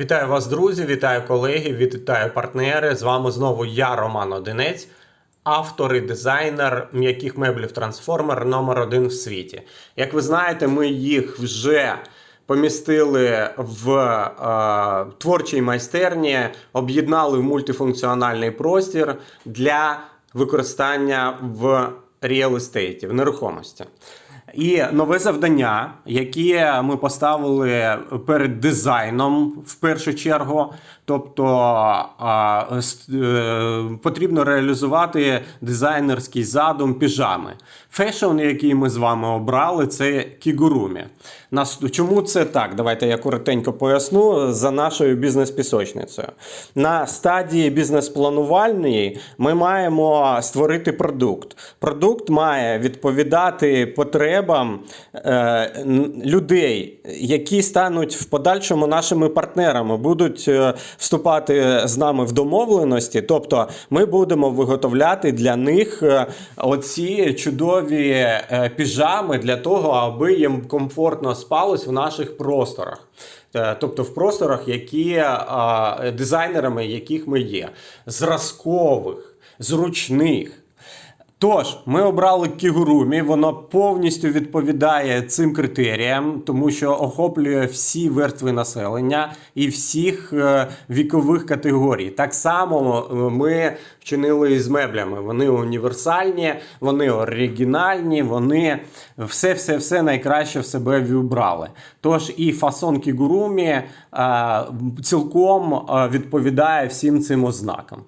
Вітаю вас, друзі! Вітаю колеги, вітаю партнери. З вами знову я, Роман Одинець, автор і дизайнер м'яких меблів трансформер номер один в світі. Як ви знаєте, ми їх вже помістили в е, творчій майстерні, об'єднали в мультифункціональний простір для використання в реал естейті, в нерухомості. І нове завдання, яке ми поставили перед дизайном в першу чергу. Тобто е, потрібно реалізувати дизайнерський задум піжами. Фешн, який ми з вами обрали, це кігурумі. Нас, чому це так? Давайте я коротенько поясню за нашою бізнес-пісочницею. На стадії бізнес-планувальної ми маємо створити продукт. Продукт має відповідати потребам е, людей, які стануть в подальшому нашими партнерами, будуть е, вступати з нами в домовленості. Тобто ми будемо виготовляти для них е, оці чудові е, піжами для того, аби їм комфортно спалось в наших просторах. Тобто в просторах, які дизайнерами, яких ми є, зразкових, зручних. Тож, ми обрали кігурумі, воно повністю відповідає цим критеріям, тому що охоплює всі верстви населення і всіх е, вікових категорій. Так само е, ми вчинили і з меблями. Вони універсальні, вони оригінальні, вони все-все-все найкраще в себе вібрали. Тож і фасон кігурумі е, цілком відповідає всім цим ознакам.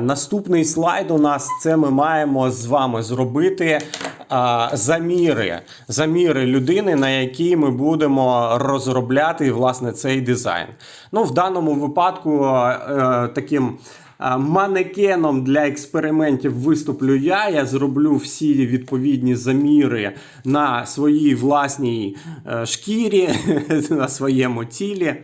Наступний слайд у нас це ми маємо з вами зробити а, заміри, заміри людини, на якій ми будемо розробляти власне цей дизайн. Ну, в даному випадку е, таким. е, Манекеном для експериментів виступлю я. Я зроблю всі відповідні заміри на своїй власній е, шкірі, на своєму тілі.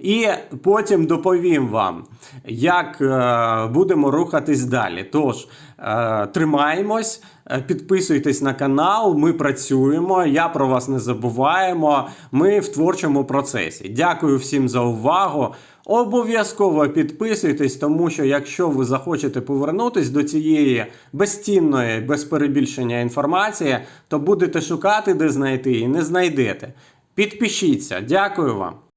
І потім доповім вам, як е, будемо рухатись далі. Тож, е, тримаємось, е, підписуйтесь на канал, ми працюємо, я про вас не забуваємо. Ми в творчому процесі. Дякую всім за увагу. Обов'язково підписуйтесь, тому що якщо ви захочете повернутись до цієї безцінної, без перебільшення інформації, то будете шукати, де знайти, і не знайдете. Підпишіться. Дякую вам.